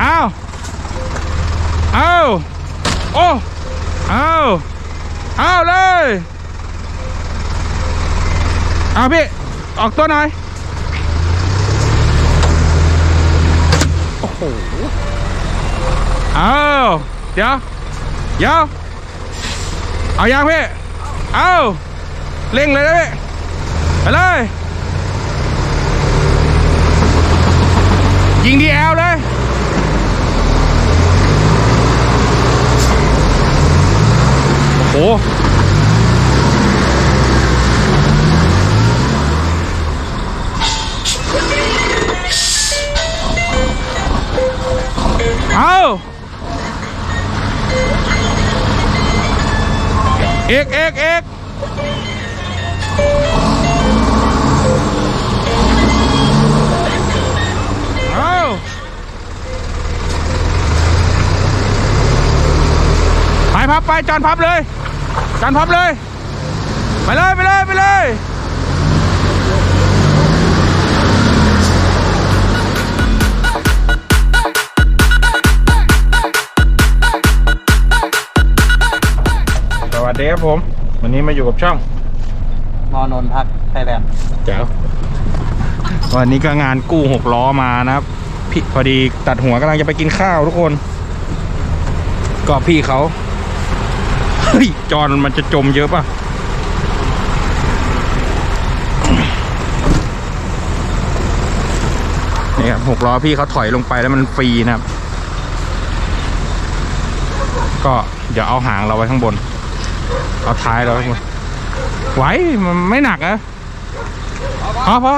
เอาเอาโอ้เอาเอาเลยเอาพี่ ออกตัวหน่อย โอ้โหเอาเดี๋ยวเดี๋ยวเอายังพี่เอาเร่งเลยนะพี่ไปเลยยิงดีแอลเลย โอ้โห เอาเอกเอกเอกเอาไปพับไปจานพับเลย จานพับเลย ไปเลย ไปเลย ไปเลยสวัสดีครับผม วันนี้มาอยู่กับช่องมอนนท์พักไทยแลนด์แจ๋ววันนี้ก็งานกู้หกล้อมานะครับพี่พอดีตัดหัวกำลังจะไปกินข้าวทุกคน ก็พี่เขาเฮ้ย จอนมันจะจมเยอะป่ะ นี่ครับหกล้อพี่เขาถอยลงไปแล้วมันฟรีนะครับ ก็เดี๋ยวเอาหางเราไว้ข้างบน เอาท้ายเราไว้ข้างบนไหวมันไม่หนักอะพอพอ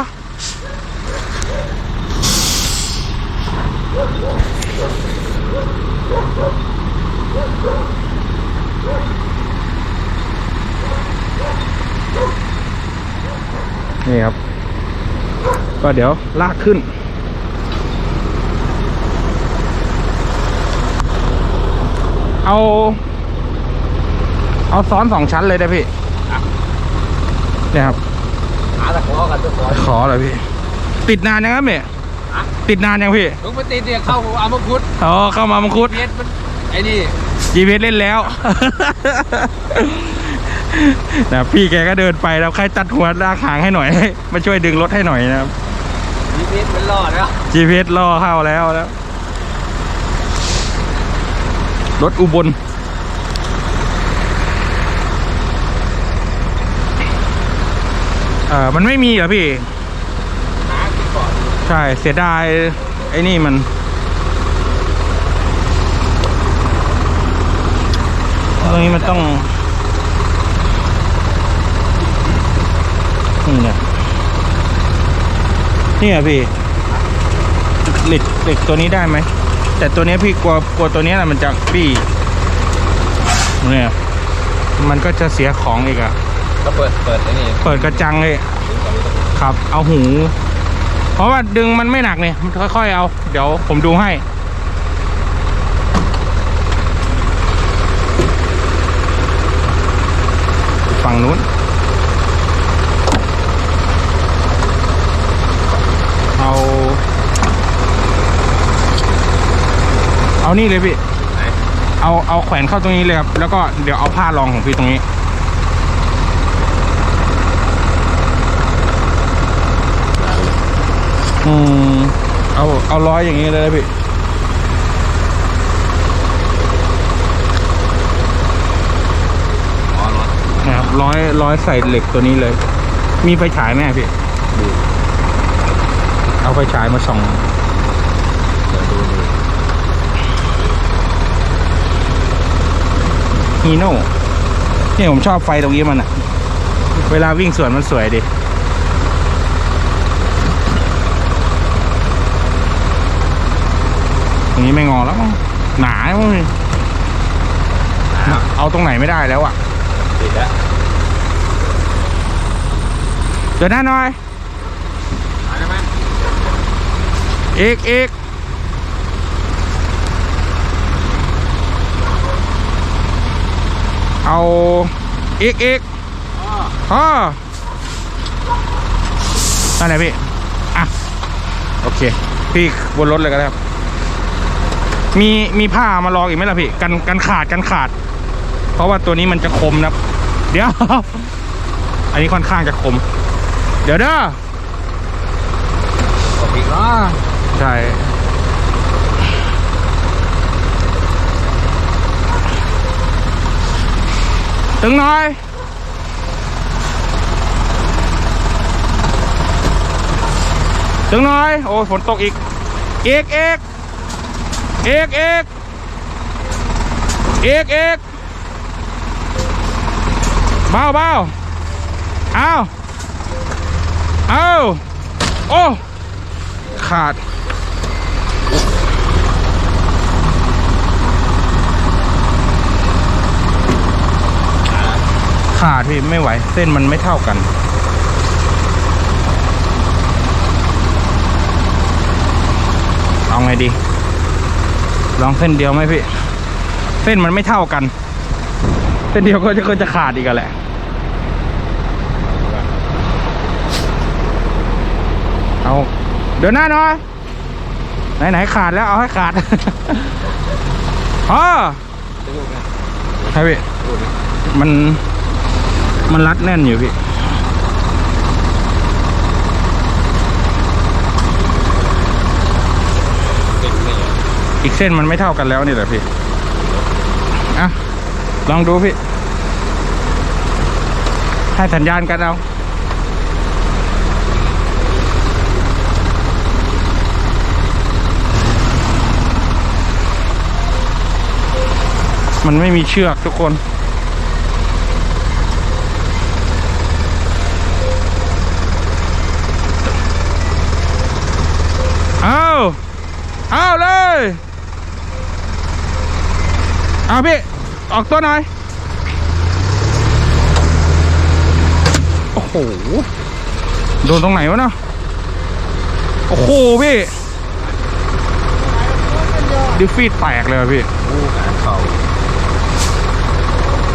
นี่ครับ ก็เดี๋ยวลากขึ้น เอา เอาซ้อนสองชั้นเลยได้พี่เนี่ยครับหาตะขอกันตะขอขอเลยพี่ ติดนานยังครับเนี่ยติดนานยังพี่ลุงไปติดเนี่ยเข้าอามาพุทธอ๋อเข้ามามังคุดเพียมันไอ้นี่ GPS เล่นแล้ว นะพี่แกก็เดินไปแล้วใครตัดหัวลากหางให้หน่อย มาช่วยดึงรถให้หน่อยนะครับพีเพียมันรอดแล้ว GPS ล่อเข้าแล้วแล้ว รถอุบลเออมันไม่มีเหรอพี่หาที่ก่อนใช่เสียดาย ไอ้นี่มัน ตรงนี้มันต้อง นี่เนี่ย นี่อะพี่เหล็กเหล็กตัวนี้ได้ไหม แต่ตัวเนี้ยพี่กลัวกลัวตัวเนี้ยแหละมันจะพี่เนี่ย มันก็จะเสียของอีกอะก็เปิดเปิดไอ้นี่เปิดกระจังเลยครับ เอาหู เพราะว่าดึงมันไม่หนักเนี่ยมันค่อยๆเอา เดี๋ยวผมดูให้ ฝั่งนู้น เอา เอานี่เลยพี่ ไหนเอาเอาแขวนเข้าตรงนี้เลยครับ แล้วก็เดี๋ยวเอาผ้ารองของพี่ตรงนี้ อืม เอาเอาร้อยอย่างนี้เลยนะพี่ อ๋อรถนะครับร้อยร้อยใส่เหล็กตัวนี้เลย มีไฟฉายไหมอะพี่ เอาไฟฉายมาส่อง เดี๋ยวดูดู ฮีโน่นี่ผมชอบไฟตรงนี้มันอะเวลาวิ่งสวนมันสวยดิตรงนี้ไม่งอแล้วมั้งหนามั้งเอาตรงไหนไม่ได้แล้วอะติดแล้วเดี๋ยวหน้าหน่อยหาได้ไหมอีกอีก เอาอีกอีกอ๋ออ๋อนั่นแหละพี่อะโอเค พี่บนรถเลยก็ได้ครับ มีมีผ้ามาลองอีกไหมล่ะพี่กันกันขาดกันขาด เพราะว่าตัวนี้มันจะคมนะครับเดี๋ยว อันนี้ค่อนข้างจะคม เดี๋ยวเด้อออกอีกเนาะใช่ ตึงหน่อยตึงหน่อยโอ้ฝนตกอีก เอกเอกเอกเอกเอกเอกเบาเบาเอาเอาโอ้ ขาดพี่ไม่ไหว เส้นมันไม่เท่ากัน เอาไงดี ลองเส้นเดียวไหมพี่ เส้นมันไม่เท่ากัน เส้นเดียวก็จะก็จะขาดอีกแหละเอาเดี๋ยวหน้าหน่อยไหนไหนขาดแล้วเอาให้ขาดอจะลูกนะใช่พี่มัน มันรัดแน่นอยู่พี่ออีกเส้นมันไม่เท่ากันแล้วนี่แหละพี่อะลองดูพี่ ให้สัญญาณกันเอามันไม่มีเชือกทุกคน เอาเอาเลย เอาพี่ ออกตัวหน่อย โอ้โห โดนตรงไหนวะเนาะโอ้โห พี่ ดิฟฟีดแตกเลยพี่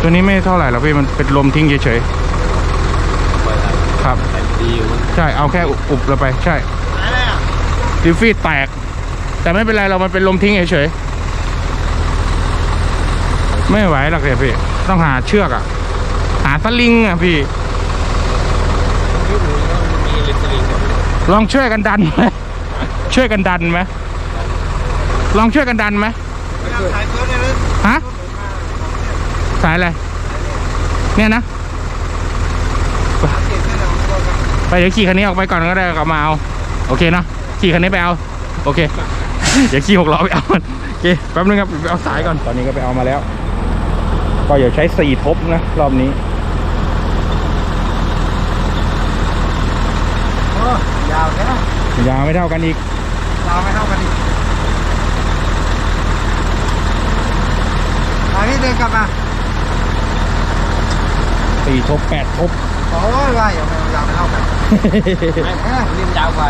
ตัวนี้ไม่เท่าไหร่หรอกพี่ มันเป็นลมทิ้งเฉยๆ ครับ ดีอยู่ใช่ เอาแค่อุบๆเราไป ใช่ ดิฟฟีดแตก แต่ไม่เป็นไรเรามันเป็นลมทิ้งเฉยๆไม่ไหวหรอกเลยพี่ ต้องหาเชือกอะหาสลิงอะพี่ยุคนี้ก็มีลิสลิงกับลองช่วยกันดันไหมช่วยกันดันไหมลองช่วยกันดันไหมฮะสายอะไรเนี่ยนะไปเดี๋ยวขี่คันนี้ออกไปก่อนก็ได้กลับมาเอา โอเคเนาะ ขี่คันนี้ไปเอา โอเค เดี๋ยวขี่หกล้อไปเอามันโอเคแป๊บนึงครับไปเอาสายก่อนตอนนี้ก็ไปเอามาแล้ว ก็อย่าใช้สี่ทบนะ รอบนี้ยาวแค่ยาวไม่เท่ากันอีกยาวไม่เท่ากันอีกอันนี้เดินกลับมาสี่ทบแปดทบโอ้ยว่าอย่าไม่ยาวไม่เท่ากันไม่เล่มยาวกว่า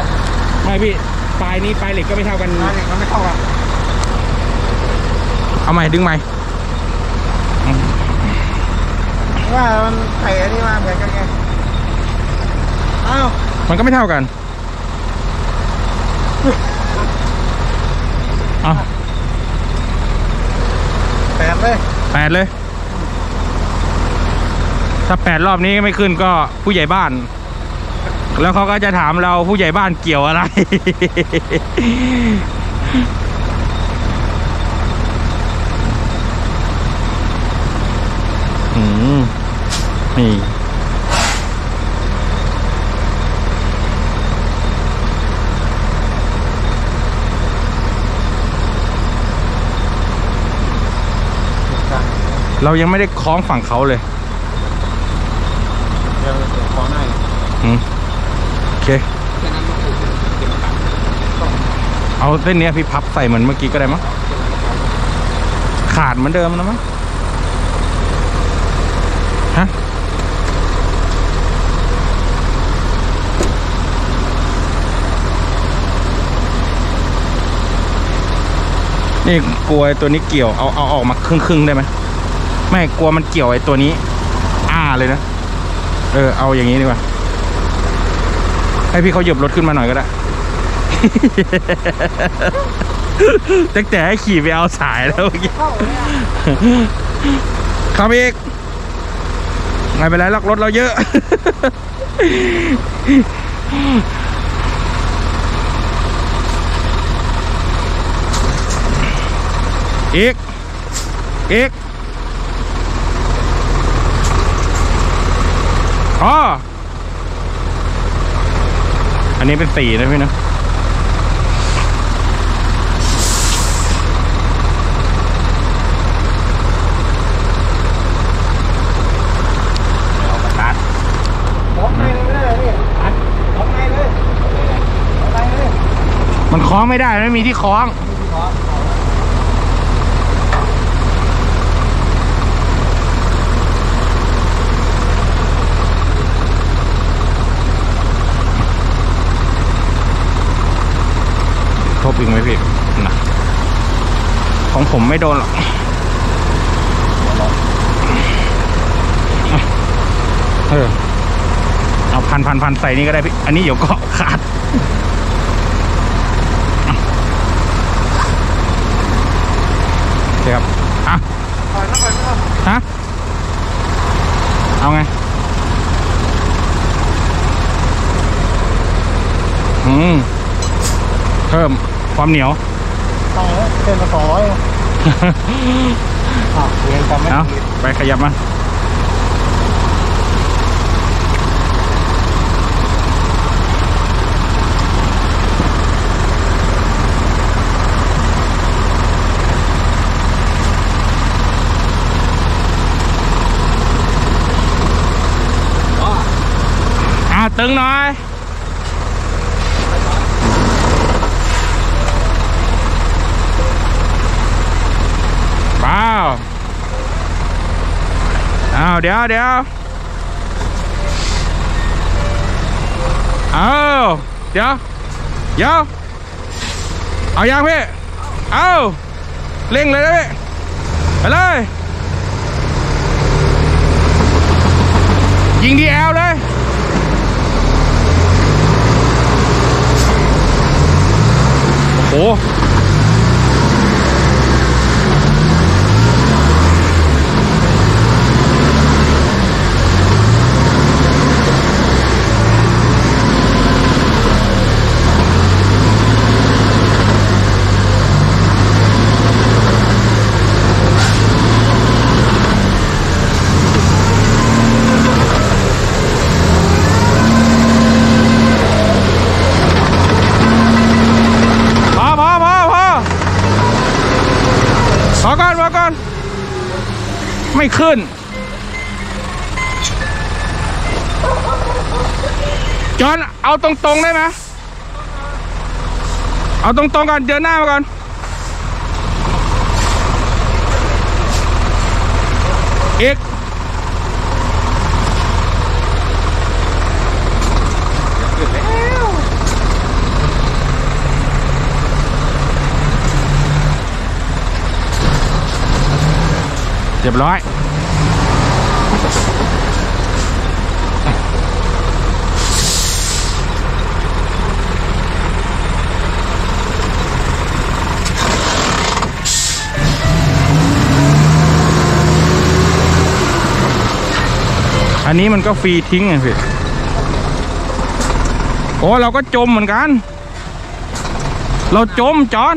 ไม่พี่ปลายนี้ปลายเหล็กก็ไม่เท่ากัน อันนี้มันไม่เท่ากันเอาใหม่ดึงใหม่ ว่ามันไข่อันนี้มาเหมือนกันไงเอ้ามันก็ไม่เท่ากัน เอาแปดเลยแปดเลย ถ้าแปดรอบนี้ไม่ขึ้นก็ผู้ใหญ่บ้าน แล้วเขาก็จะถามเราผู้ใหญ่บ้านเกี่ยวอะไรอืมนี่เรายังไม่ได้คล้องฝั่งเขาเลย เดี๋ยวขอหน่อยอืมโอ เค เอาเส้นเนี้ยพี่พับใส่เหมือนเมื่อกี้ก็ได้มั้งขาดเหมือนเดิมนะมั้งฮะนี่กลัวตัวนี้เกี่ยวเอาเอาออกมาครึ่งครึ่งๆได้ไหมไม่กลัวมันเกี่ยวไอ้ตัวนี้ อ้าเลยนะ เออเอาอย่างนี้ดีกว่า ให้พี่เขาเหยียบรถขึ้นมาหน่อยก็ได้ ตั้งแต่ให้ขี่ไปเอาสายแล้วเมื่อกี้เข้าเลยอะครับอีกไม่เป็นไรหรอกรถเราเยอะ อีก อีกอ๋ออั นนี้เป็นสีนะพี่นะเอามาตัดล็อกในเลยไม่ได้เลยพี่ล็อกในเลยล็อกในเลยมันคล้องไม่ได้ไม่มีที่คล้อง บอีกไหมพี่นะของผมไม่โดนหรอกเออเอาพันพันพันใส่นี่ก็ได้พี่ อันนี้เดี๋ยวก็ขาดโอเคครับอะปล่อยแล้วปล่อยแล้วฮะเอาไงอืมเพิ่ม ความเหนียวใช่แล้วเส้นละสองร้อยอะเรียนจำไม่เอาผิดไปขยับมา อ่าตึงหน่อย เปล่าอ้าว เดี๋ยวเดี๋ยวเอาเดี๋ยวเดี๋ยวเอายังพี่เอาเร่งเลยนะพี่ไปเลย ยิงดีแอลเลยโอ้โห พอพอพอพอพอก่อนพอก่อน ไม่ขึ้น จอนเอาตรงๆได้ไหมเอาตรงๆก่อนเดินหน้ามาก่อนอีก เรียบร้อยอันนี้มันก็ฟรีทิ้งไงพี่ โอ้เราก็จมเหมือนกัน เราจมจอน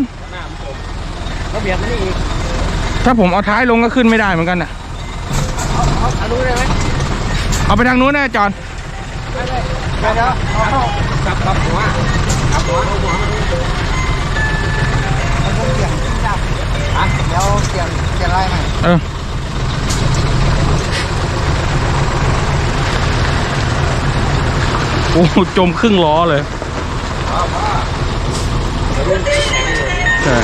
ก็เบียดมันนี่อีก ถ้าผมเอาท้ายลงก็ขึ้นไม่ได้เหมือนกันน่ะ เอาเอาเอาดูได้ไหมเอาไปทางนู้นนะจอนได้เลยเดี๋ยวเดี๋ยวเอาเข้ากับกับหัวกับหัวเอาหัวมาดูเอาเปลี่ยนจับอะเดี๋ยวเปลี่ยนเปลี่ยนอะไรใหม่เออโอ้โหจมครึ่งล้อเลยใช่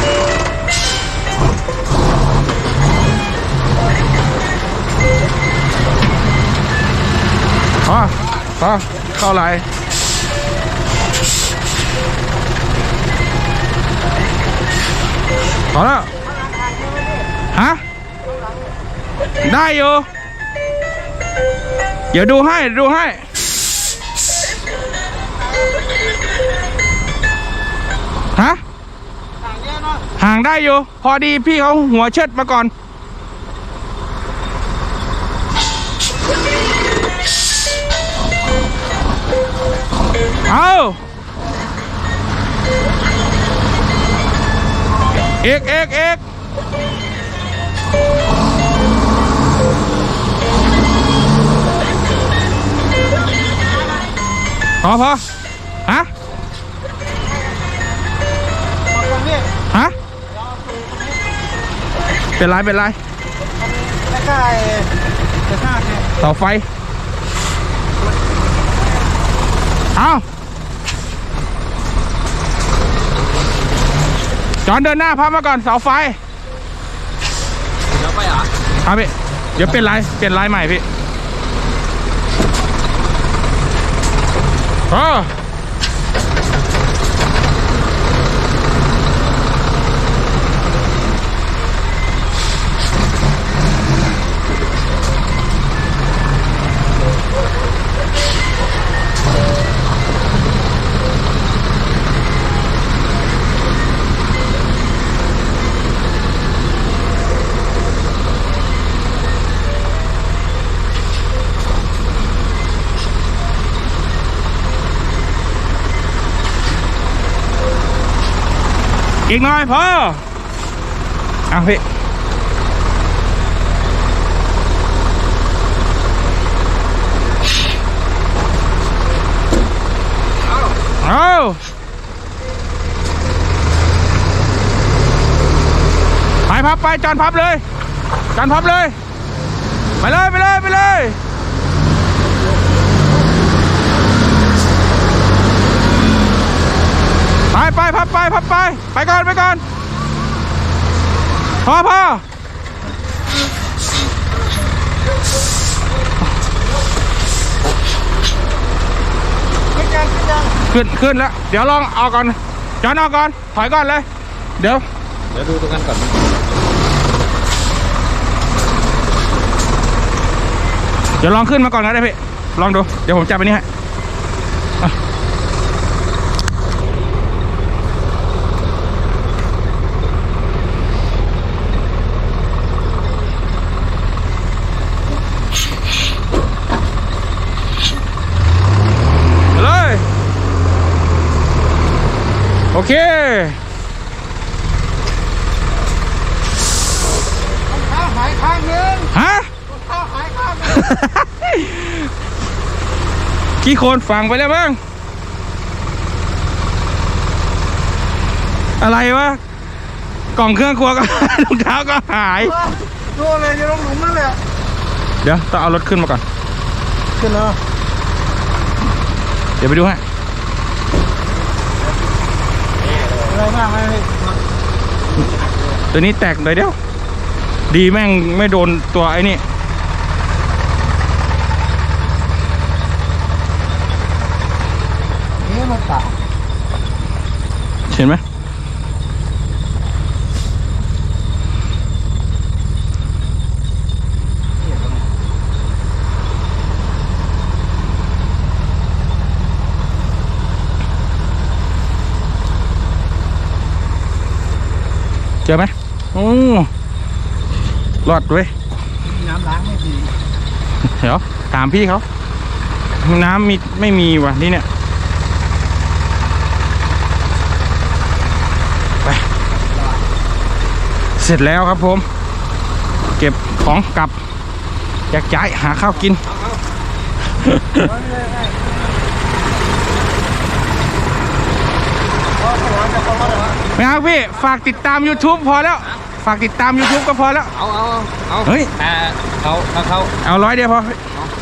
พอพอเข้าไหลพอแล้วฮะ ได้อยู่ เดี๋ยวดูให้ ดูให้ ฮะ ต่างเยอะเนาะ ห่างได้อยู่ พอดีพี่เขาหัวเชิดมาก่อน เอาเอกเอกเอกพอพอ เป็นไรเป็นไรไม่ใกล้จะฆ่าไงเสาไฟ เอาจอนเดินหน้าพับมาก่อนเสาไฟเดี๋ยวไปเหรอครับพี่เดี๋ยวเป็นไรเปลี่ยนลายใหม่พี่เออ อีกหน่อยพอเอาพี่เอาไปพับไปจอนพับเลยจอนพับเลย ไปเลยไปเลยไปเลย ไปไปพับไปพับไป ไปก่อนไปก่อนพอพอขึ้นยังขึ้นยังขึ้นขึ้นแล้ว เดี๋ยวลองเอาก่อนจอนเอาก่อน ถอยก่อนเลย เดี๋ยว เดี๋ยวดูตรงนั้นก่อนเดี๋ยวลองขึ้นมาก่อนก็ได้พี่ ลองดู เดี๋ยวผมจับไปนี่ให้อะ โอเคข้าวหายข้างนึงฮะข้าวหายข้างนึงกี่คนฟังไปแล้วมั้งอะไรวะ กล่องเครื่องครัวก็รองเท้าก็หายดูเลยจะลงหลุมนั่นแหละเดี๋ยวต้องเอารถขึ้นมาก่อน ขึ้นแล้วเดี๋ยวไปดูให้อะไร มากไหมพี่ตัวนี้แตกเลยเดียว ดีแม่งไม่โดนตัวไอ้นี่นี่มันตัดเห็นไหม เจอไหมโอ้รอดเว้ยน้ำล้างไม่ดีเดี๋ยวถามพี่เขาน้ำมีไม่มีว่ะนี่เนี่ยไปเสร็จแล้วครับผม เก็บของกลับแยกย้ายหาข้าวกิน ไม่เอาพี่ ฝากติดตาม YouTube พอแล้ว ฝากติดตาม YouTube ก็พอแล้ว เอาเอาเอาเฮ้ยแต่เขาเขาเขาเอาร้อยเดียวพอ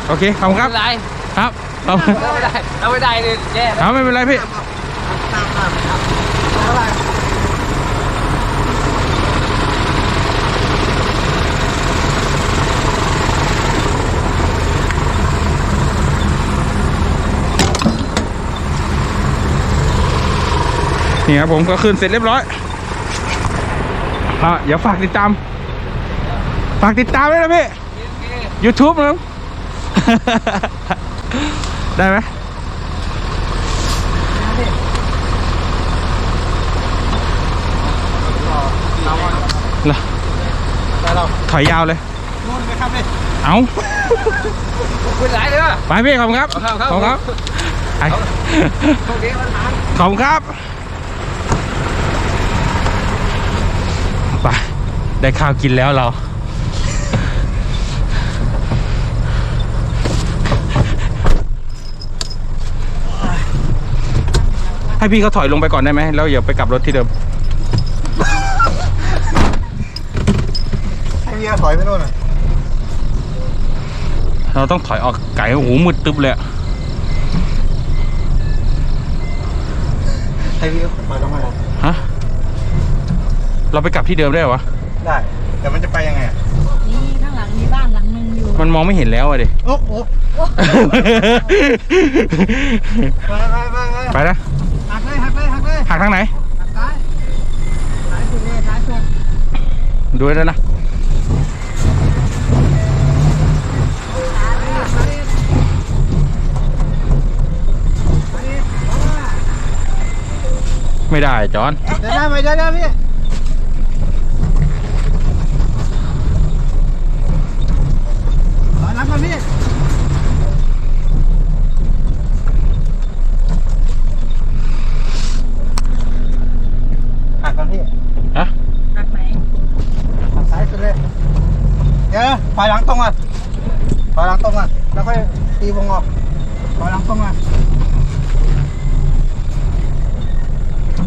โอเค ขอบคุณครับ ไม่เป็นไรครับขอบเราไม่ได้เราไม่ได้เลยแย่แล้ว เอาไม่เป็นไรพี่ นี่ครับผมก็ขึ้นเสร็จเรียบร้อยอะเดี๋ยวฝากติดตาม ฝากติดตามด้วยนะพี่ YouTube นะได้ไหมเหรอไปเราถอยยาวเลยนู่นไปครับเลยเอาคุณหลายเลยว่ะไปพี่ขอบคุณครับครับครับขอบคุณครับไปโชคดีมันหานขอบคุณครับ ไปได้ข้าวกินแล้วเรา ให้พี่เขาถอยลงไปก่อนได้ไหมแล้วอย่าไปกลับรถที่เดิมให้เมียถอยไปนู่นน่ะเราต้องถอยออกไก่โอ้โหมืดตึ๊บเลยอะให้เมียถอยลงมาฮะ เราไปกลับที่เดิมได้เหรอวะได้แต่มันจะไปยังไงอะนี่ข้างหลังมีบ้านหลังหนึงอยู่มันมองไม่เห็นแล้วอะดิ โอ้โหไปไปไปไปไปนะหักเลยหักเลยหักเลยหักทางไหน หักซ้ายซ้ายสุดเลยซ้ายสุดดูด้วยนะ ไม่ได้จอนเดี๋ยวได้ไหมเดี๋ยวได้พี่รอรับ ก่อนพี่หักก่อนพี่ฮะหักไหนหักซ้ายสุดเลย เดี๋ยวถอยหลังตรงก่อนถอยหลังตรงก่อนแล้วค่อยตีวงออกถอยหลังตรงก่อน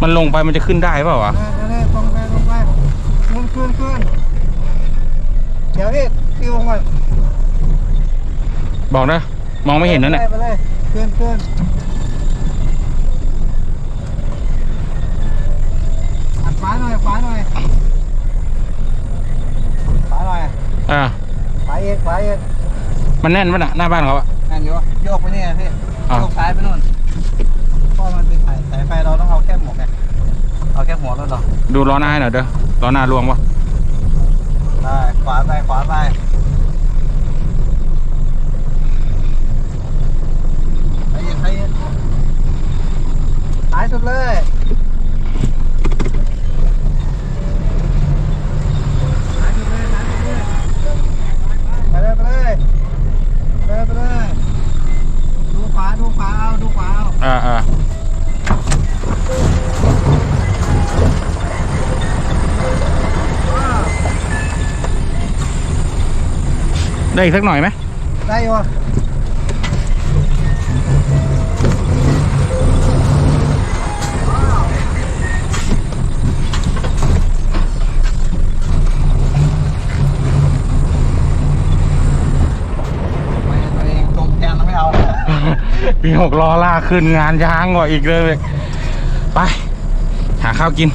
มันลงไปมันจะขึ้นได้เปล่าวะเออเดี๋ยวตรงไปตรงไปขึ้นขึ้นขึ้นเดี๋ยวพี่ตีวงก่อน บอกนะมองไม่เห็นนั่นแหละไปเลยขึ้นขึ้นหันขวาหน่อยขวาหน่อยขวาหน่อยอ่าขวาเอกขวาเอกมันแน่นปะน่ะหน้าบ้านเขาอะนั่นอยู่โยกไปนี่ไงพี่อะโยกซ้ายไปนู่นเพราะมันเป็นสายสายไฟเราต้องเอาแค่หมวกไงเอาแค่หัวแล้วเหรอดูล้อหน้าให้หน่อยเด้อล้อหน้ารวมปะได้ขวาไปขวาไปไปเอกไปเอกซ้ายสุดเลยซ้ายสุดเลยซ้ายสุดเลยไปเลยไปเลยไปเลยไปเลยดูขวาดูขวาเอาดูขวาเอาอ่าอ่าได้อีกสักหน่อยไหมได้อยู่ มีหกล้อลากขึ้นงานช้างกว่าอีกเลยไป หาข้าวกิน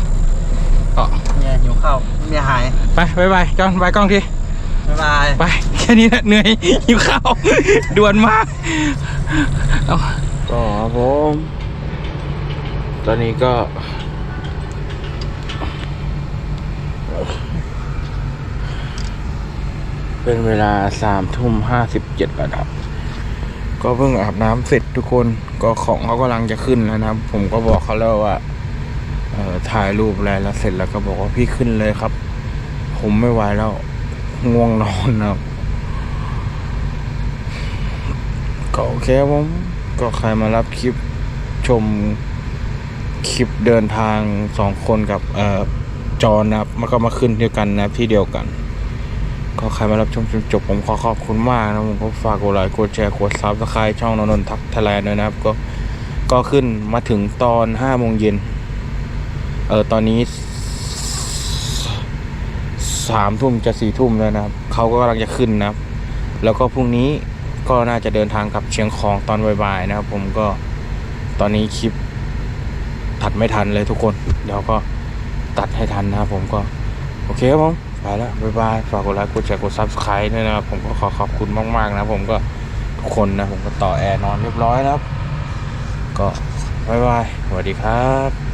ก็เมียหิวข้าวเมียหายไปบายบายจอนบายกล้องทีบ๊ายบายไปแค่นี้แหละเหนื่อยหิวข้าวด่วนมากเอาก็ครับผม ตอนนี้ก็เป็นเวลาสามทุ่มห้าสิบเจ็ดแล้วครับ ก็เพิ่งอาบน้ำเสร็จทุกคนก็ของเขากำลังจะขึ้นแล้วนะผมก็บอกเขาแล้วว่าเออถ่ายรูปอะไรแล้วเสร็จแล้วก็บอกว่าพี่ขึ้นเลยครับ ผมไม่ไหวแล้วง่วงนอนนะก็โอเคผมก็ใครมารับคลิปชมคลิปเดินทางสองคนกับเอ่อจอนะครับมันก็มาขึ้นเด้วกันนะที่เดียวกัน ก็ใครมารับชมจนจบผมขอขอบคุณมากนะผมก็ฝากกดไลค์กดแชร์กดซับสไครต์ช่องนนนท์ทักทแลนด์ด้วยนะครับ ก็ก็ขึ้นมาถึงตอนห้าโมงเย็นเออตอนนี้สามทุ่มจะสี่ทุ่มแล้วนะครับเขาก็กำลังจะขึ้นนะครับ แล้วก็พรุ่งนี้ก็น่าจะเดินทางกลับเชียงของตอนบ่ายๆนะครับ ผมก็ตอนนี้คลิปตัดไม่ทันเลยทุกคน เดี๋ยวก็ตัดให้ทันนะครับผมก็ โอเคครับผม ไปแล้วบ๊ายบาย ฝากกดไลค์ กดแชร์ กดซับสไครต์ด้วยนะครับ ผมก็ขอขอบคุณมาก ๆ นะ ผมก็ทุกคนนะ ผมก็ต่อแอร์นอนเรียบร้อยนะครับก็บ๊ายบาย สวัสดีครับ